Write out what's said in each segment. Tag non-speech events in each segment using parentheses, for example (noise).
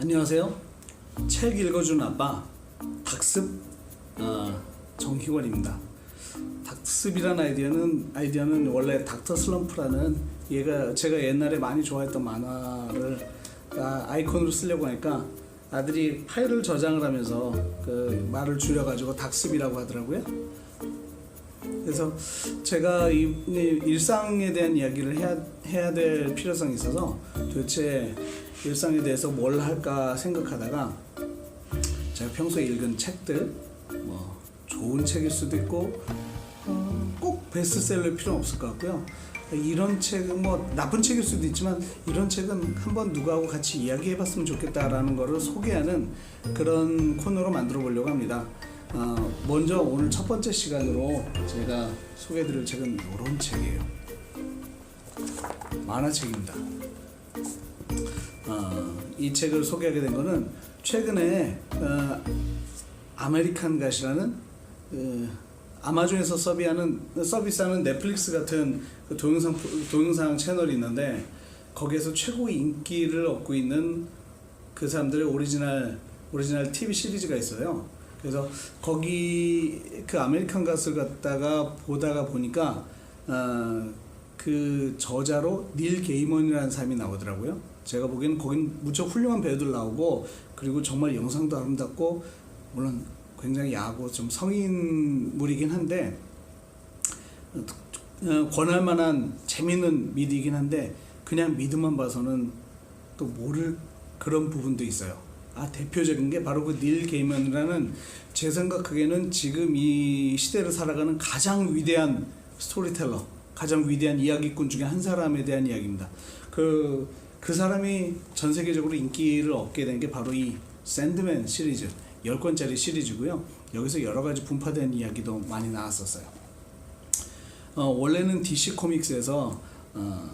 안녕하세요. 책 읽어준 아빠 닥습 어, 정희원입니다. 닥습이라는 아이디어는 아이디어는 원래 닥터 슬럼프라는 얘가 제가 옛날에 많이 좋아했던 만화를 아, 아이콘으로 쓰려고 하니까 아들이 파일을 저장을 하면서 그 말을 줄여가지고 닥습이라고 하더라고요. 그래서 제가 이, 이 일상에 대한 이야기를 해야, 해야 될 필요성이 있어서 도대체 일상에 대해서 뭘 할까 생각하다가 제가 평소에 읽은 책들 뭐 좋은 책일 수도 있고 어, 꼭 베스트셀러일 필요는 없을 것 같고요. 이런 책은 뭐 나쁜 책일 수도 있지만 이런 책은 한번 누구하고 같이 이야기해봤으면 좋겠다라는 거를 소개하는 그런 코너로 만들어 보려고 합니다. 어, 먼저 오늘 첫 번째 시간으로 제가 소개해드릴 책은 이런 책이에요. 만화책입니다. 어, 이 책을 소개하게 된 거는 최근에 어, 아메리칸 갓이라는 그 아마존에서 서비하는 서비스하는 넷플릭스 같은 그 동영상 동영상 채널이 있는데 거기에서 최고 인기를 얻고 있는 그 사람들의 오리지널 오리지널 TV 시리즈가 있어요. 그래서 거기 그 아메리칸 갓을 갖다가 보다가 보니까 어, 그 저자로 닐 게이먼이라는 사람이 나오더라고요. 제가 보기에는 거긴 무척 훌륭한 배우들 나오고 그리고 정말 영상도 아름답고 물론 굉장히 야하고 좀 성인물이긴 한데 어, 권할 만한 재밌는 미드이긴 한데 그냥 미드만 봐서는 또 모를 그런 부분도 있어요. 아 대표적인 게 바로 그 닐 게이먼이라는 제 생각하기에는 지금 이 시대를 살아가는 가장 위대한 스토리텔러, 가장 위대한 이야기꾼 중에 한 사람에 대한 이야기입니다. 그, 그 사람이 전 세계적으로 인기를 얻게 된 게 바로 이 샌드맨 시리즈, 10권짜리 시리즈고요. 여기서 여러 가지 분파된 이야기도 많이 나왔었어요. 어, 원래는 DC 코믹스에서 어,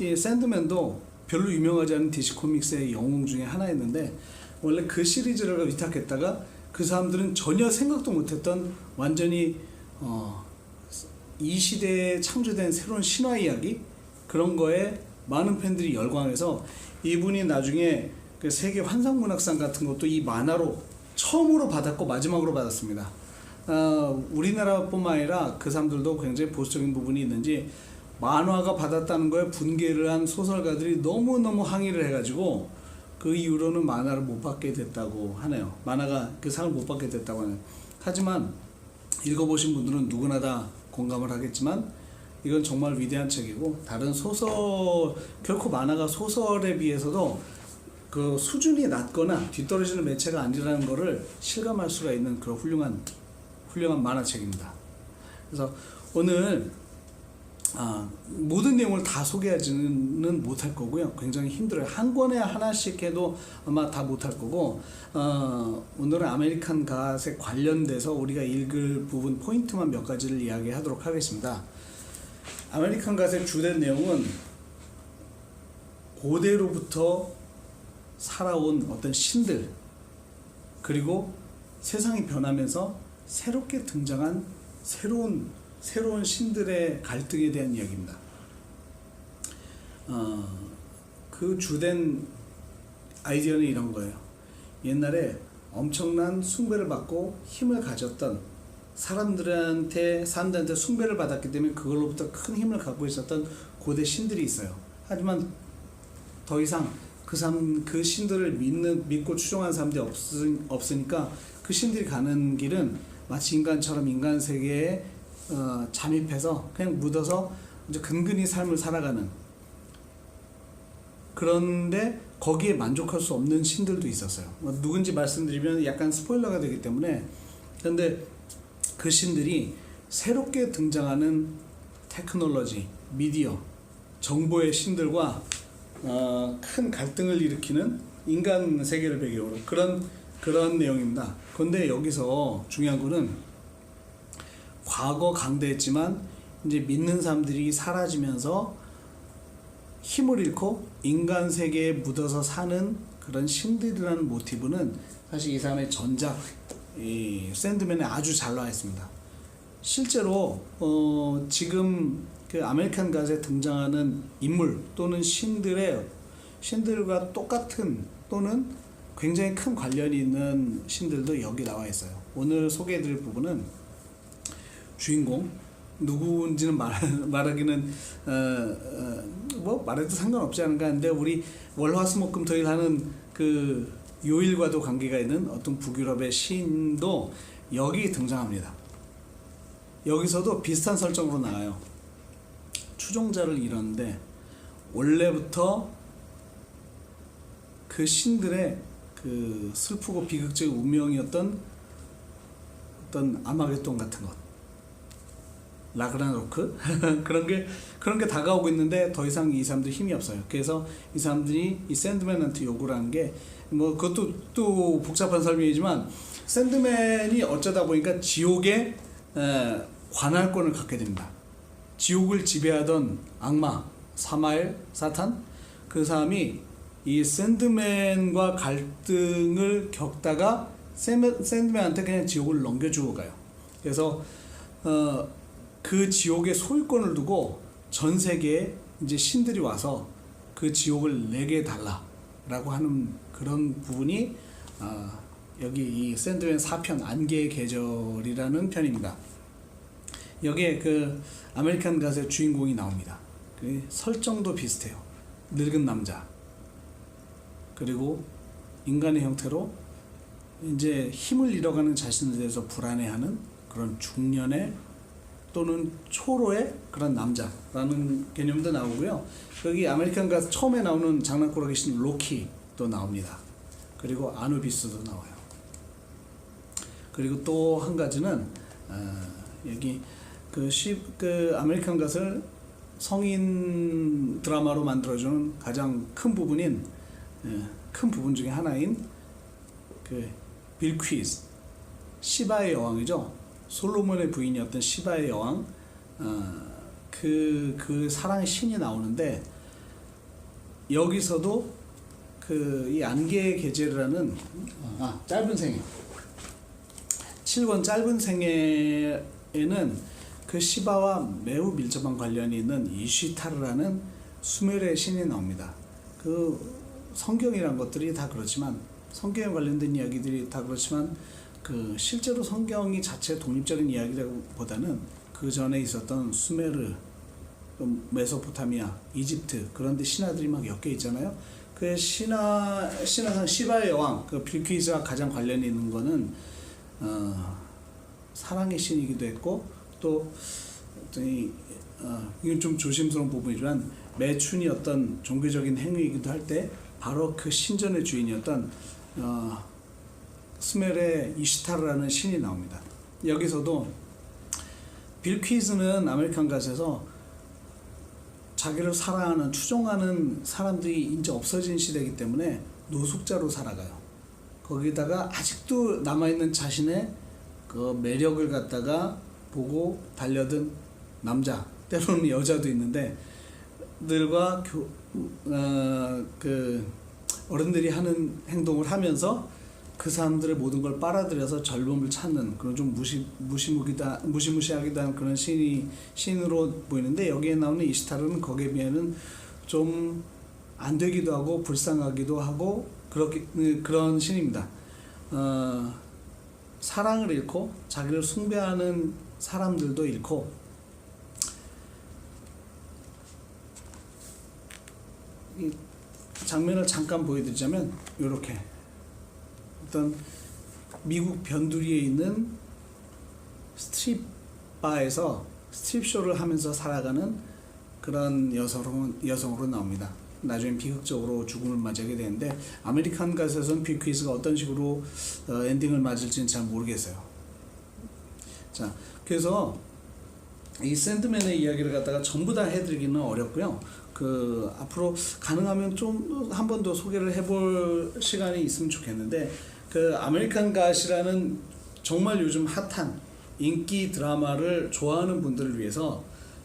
이 샌드맨도 별로 유명하지 않은 DC 코믹스의 영웅 중에 하나였는데 원래 그 시리즈를 위탁했다가 그 사람들은 전혀 생각도 못했던 완전히 어, 이 시대에 창조된 새로운 신화 이야기 그런 거에 많은 팬들이 열광해서 이분이 나중에 그 세계 환상문학상 같은 것도 이 만화로 처음으로 받았고 마지막으로 받았습니다. 어, 우리나라뿐만 아니라 그 사람들도 굉장히 보수적인 부분이 있는지 만화가 받았다는 거에 분개를 한 소설가들이 너무너무 항의를 해가지고 그 이후로는 만화를 못 받게 됐다고 하네요. 만화가 그 상을 못 받게 됐다고 하네요. 하지만 읽어보신 분들은 누구나 다 공감을 하겠지만 이건 정말 위대한 책이고 다른 소설 결코 만화가 소설에 비해서도 그 수준이 낮거나 뒤떨어지는 매체가 아니라는 것을 실감할 수가 있는 그런 훌륭한 훌륭한 만화책입니다. 그래서 오늘 아, 모든 내용을 다 소개하지는 못할 거고요. 굉장히 힘들어요. 한 권에 하나씩 해도 아마 다 못할 거고, 어, 오늘은 아메리칸 갓에 관련돼서 우리가 읽을 부분 포인트만 몇 가지를 이야기하도록 하겠습니다. 아메리칸 갓의 주된 내용은 고대로부터 살아온 어떤 신들, 그리고 세상이 변하면서 새롭게 등장한 새로운 새로운 신들의 갈등에 대한 이야기입니다. 어, 그 주된 아이디어는 이런 거예요. 옛날에 엄청난 숭배를 받고 힘을 가졌던 사람들한테 사람들한테 숭배를 받았기 때문에 그걸로부터 큰 힘을 갖고 있었던 고대 신들이 있어요. 하지만 더 이상 그 사람 그 신들을 믿는 믿고 추종하는 사람들이 없으, 없으니까 그 신들이 가는 길은 마치 인간처럼 인간 세계에 어, 잠입해서 그냥 묻어서 이제 근근히 삶을 살아가는 그런데 거기에 만족할 수 없는 신들도 있었어요. 뭐 누군지 말씀드리면 약간 스포일러가 되기 때문에 그런데 그 신들이 새롭게 등장하는 테크놀로지, 미디어, 정보의 신들과 어, 큰 갈등을 일으키는 인간 세계를 배경으로 그런 그런 내용입니다. 그런데 여기서 중요한 거는 과거 강대했지만 이제 믿는 사람들이 사라지면서 힘을 잃고 인간 세계에 묻어서 사는 그런 신들이라는 모티브는 사실 이 사람의 전작 이 샌드맨에 아주 잘 나와 있습니다. 실제로 어 지금 그 아메리칸 갓에 등장하는 인물 또는 신들의 신들과 똑같은 또는 굉장히 큰 관련이 있는 신들도 여기 나와 있어요. 오늘 소개해드릴 부분은 주인공 누구인지는 말, (laughs) 말하기는 어, 어, 뭐 말해도 상관없지 않은가 하는데 우리 월화수목금토일 하는 그 요일과도 관계가 있는 어떤 북유럽의 시인도 여기 등장합니다. 여기서도 비슷한 설정으로 나와요. 추종자를 잃었는데 원래부터 그 신들의 그 슬프고 비극적 운명이었던 어떤 아마겟돈 같은 것 라그나로크 (laughs) 그런 게 그런 게 다가오고 있는데 더 이상 이 사람들 힘이 없어요. 그래서 이 사람들이 이 샌드맨한테 요구를 하는 게 뭐 그것도 또 복잡한 설명이지만 샌드맨이 어쩌다 보니까 지옥에 에, 관할권을 갖게 됩니다. 지옥을 지배하던 악마 사마엘 사탄 그 사람이 이 샌드맨과 갈등을 겪다가 샌드- 샌드맨한테 그냥 지옥을 넘겨주고 가요. 그래서 어, 그 지옥의 소유권을 두고 전 세계에 이제 신들이 와서 그 지옥을 내게 달라라고 하는 그런 부분이 어, 여기 이 샌드맨 4편 안개의 계절이라는 편입니다. 여기에 그 아메리칸 가수의 주인공이 나옵니다. 그 설정도 비슷해요. 늙은 남자. 그리고 인간의 형태로 이제 힘을 잃어가는 자신에 대해서 불안해하는 그런 중년의 또는 초로의 그런 남자라는 개념도 나오고요. 여기 아메리칸 가수 처음에 나오는 장난꾸러기 신 로키도 나옵니다. 그리고 아누비스도 나와요. 그리고 또 한 가지는 어, 여기 그, 시, 그 아메리칸 갓을 성인 드라마로 만들어주는 가장 큰 부분인 예, 큰 부분 중에 하나인 그 빌퀴즈 시바의 여왕이죠 솔로몬의 부인이었던 시바의 여왕 그그 그 사랑의 신이 나오는데 여기서도 그 이 안개의 계절이라는 아 짧은 생애 7권 짧은 생애에는 그 시바와 매우 밀접한 관련이 있는 이시타르라는 수메르의 신이 나옵니다. 그 성경이란 것들이 다 그렇지만 성경에 관련된 이야기들이 다 그렇지만 그 실제로 성경이 자체 독립적인 이야기라기보다는 그 전에 있었던 수메르, 또 메소포타미아, 이집트 그런데 신화들이 막 엮여 있잖아요. 그 신화 신화상 시바의 여왕 그 빌퀴즈와 가장 관련이 있는 거는 어, 사랑의 신이기도 했고 또 어떤 이, 어, 이건 좀 조심스러운 부분이지만 매춘이 어떤 종교적인 행위이기도 할 때 바로 그 신전의 주인이었던 어, 스멜의 이시타르라는 신이 나옵니다. 여기서도 빌퀴즈는 아메리칸 갓에서 자기를 사랑하는 추종하는 사람들이 이제 없어진 시대이기 때문에 노숙자로 살아가요. 거기다가 아직도 남아있는 자신의 그 매력을 갖다가 보고 달려든 남자 때로는 여자도 있는데 들과 교, 어, 그 어른들이 하는 행동을 하면서 그 사람들의 모든 걸 빨아들여서 젊음을 찾는 그런 좀 무시 무시무기다 무시무시하기도 한 그런 신이 신으로 보이는데 여기에 나오는 이시타르는 거기에 비하면 좀 안 되기도 하고 불쌍하기도 하고 그렇게 그런 신입니다. 어, 사랑을 잃고 자기를 숭배하는 사람들도 잃고 이 장면을 잠깐 보여드리자면 이렇게 어떤 미국 변두리에 있는 스트립 바에서 스트립 쇼를 하면서 살아가는 그런 여성으로, 여성으로 나옵니다. 나중에 비극적으로 죽음을 맞이하게 되는데 아메리칸 가서는 비퀴즈가 어떤 식으로 어, 엔딩을 맞을지는 잘 모르겠어요. 자, 그래서 이 샌드맨의 이야기를 갖다가 전부 다 해드리기는 어렵고요. 그 앞으로 가능하면 좀 한 번 더 소개를 해볼 시간이 있으면 좋겠는데 그 아메리칸 갓이라는 정말 요즘 핫한 인기 드라마를 좋아하는 분들을 위해서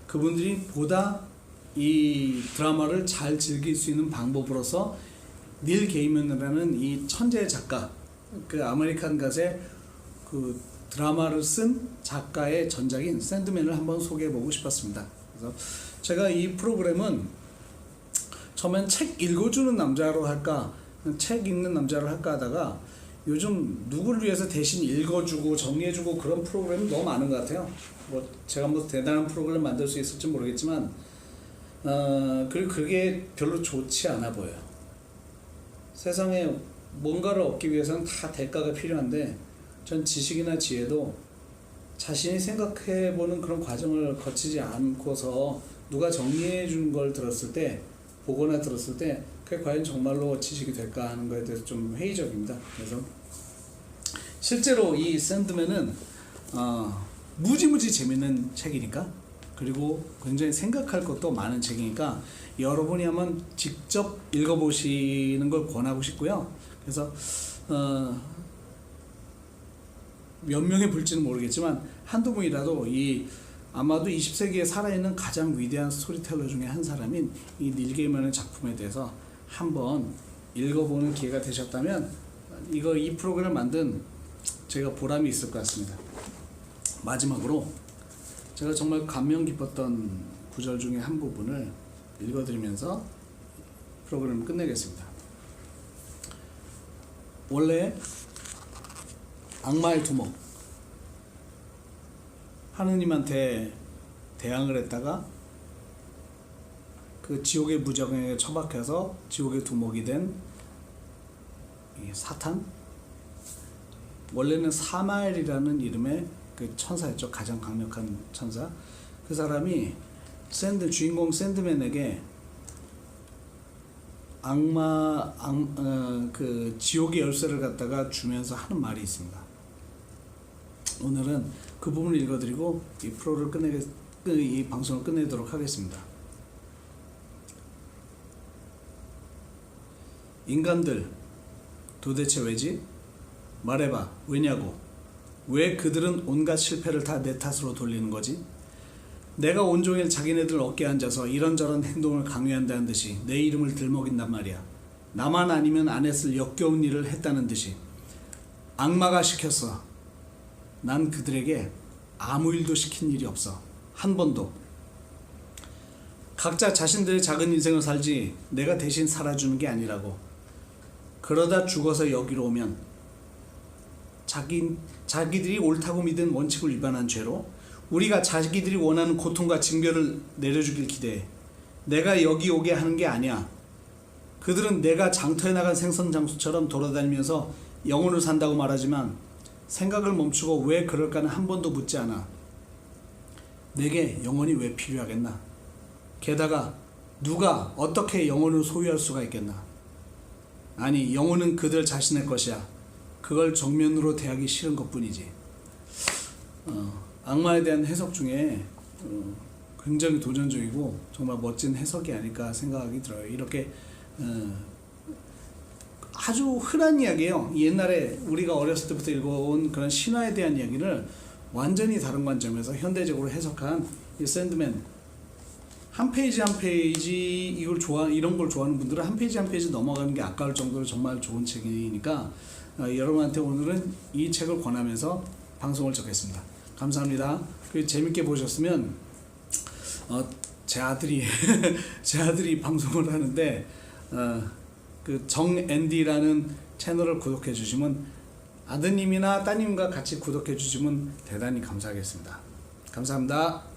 그분들이 보다 이 드라마를 잘 즐길 수 있는 방법으로서 닐 게이먼이라는 이 천재 작가 그 아메리칸 갓의 그 드라마를 쓴 작가의 전작인 샌드맨을 한번 소개해 보고 싶었습니다. 그래서 제가 이 프로그램은 처음엔 책 읽어주는 남자로 할까 책 읽는 남자를 할까 하다가 요즘 누구를 위해서 대신 읽어주고 정리해주고 그런 프로그램이 너무 많은 것 같아요. 뭐 제가 뭐 대단한 프로그램 만들 수 있을지 모르겠지만 어, 그 그게 별로 좋지 않아 보여요. 세상에 뭔가를 얻기 위해서는 다 대가가 필요한데 전 지식이나 지혜도 자신이 생각해보는 그런 과정을 거치지 않고서 누가 정리해 준걸 들었을 때 보거나 들었을 때 그게 과연 정말로 지식이 될까 하는 거에 대해서 좀 회의적입니다. 그래서 실제로 이 샌드맨은 어, 무지무지 재밌는 책이니까 그리고 굉장히 생각할 것도 많은 책이니까 여러분이 한번 직접 읽어보시는 걸 권하고 싶고요. 그래서 어, 몇 명이 볼지는 모르겠지만 한두 분이라도 이 아마도 20세기에 살아있는 가장 위대한 스토리텔러 중에 한 사람인 이 닐 게이먼의 작품에 대해서 한번 읽어보는 기회가 되셨다면 이거 이 프로그램을 만든 제가 보람이 있을 것 같습니다. 마지막으로 제가 정말 감명 깊었던 구절 중에 한 부분을 읽어드리면서 프로그램을 끝내겠습니다. 원래 악마의 두목 하느님한테 대항을 했다가 그 지옥의 무정에 처박혀서 지옥의 두목이 된이 사탄? 원래는 사마엘이라는 이름의 그 천사였죠. 가장 강력한 천사. 그 사람이 샌드 주인공 샌드맨에게 악마 악, 어, 그 지옥의 열쇠를 갖다가 주면서 하는 말이 있습니다. 오늘은 그 부분을 읽어드리고 이 프로를 끝내게 그이 방송을 끝내도록 하겠습니다. 인간들 도대체 왜지? 말해봐 왜냐고? 왜 그들은 온갖 실패를 다 내 탓으로 돌리는 거지? 내가 온종일 자기네들 어깨에 앉아서 이런저런 행동을 강요한다는 듯이 내 이름을 들먹인단 말이야. 나만 아니면 안 했을 역겨운 일을 했다는 듯이 악마가 시켰어. 난 그들에게 아무 일도 시킨 일이 없어. 한 번도. 각자 자신들의 작은 인생을 살지 내가 대신 살아주는 게 아니라고. 그러다 죽어서 여기로 오면 자기 자기들이 옳다고 믿은 원칙을 위반한 죄로 우리가 자기들이 원하는 고통과 징벌을 내려주길 기대해. 내가 여기 오게 하는 게 아니야. 그들은 내가 장터에 나간 생선 장수처럼 돌아다니면서 영혼을 산다고 말하지만 생각을 멈추고 왜 그럴까는 한 번도 묻지 않아. 내게 영혼이 왜 필요하겠나? 게다가 누가 어떻게 영혼을 소유할 수가 있겠나? 아니, 영혼은 그들 자신의 것이야. 그걸 정면으로 대하기 싫은 것 뿐이지. 어, 악마에 대한 해석 중에 어, 굉장히 도전적이고 정말 멋진 해석이 아닐까 생각이 들어요. 이렇게 어, 아주 흔한 이야기예요. 옛날에 우리가 어렸을 때부터 읽어온 그런 신화에 대한 이야기를 완전히 다른 관점에서 현대적으로 해석한 이 샌드맨 한 페이지 한 페이지 이걸 좋아 이런 걸 좋아하는 분들은 한 페이지 한 페이지 넘어가는 게 아까울 정도로 정말 좋은 책이니까 어, 여러분한테 오늘은 이 책을 권하면서 방송을 적겠습니다. 감사합니다. 그 재밌게 보셨으면 어, 제 아들이 (laughs) 제 아들이 방송을 하는데 어, 그 정앤디라는 채널을 구독해 주시면 아드님이나 따님과 같이 구독해 주시면 대단히 감사하겠습니다. 감사합니다.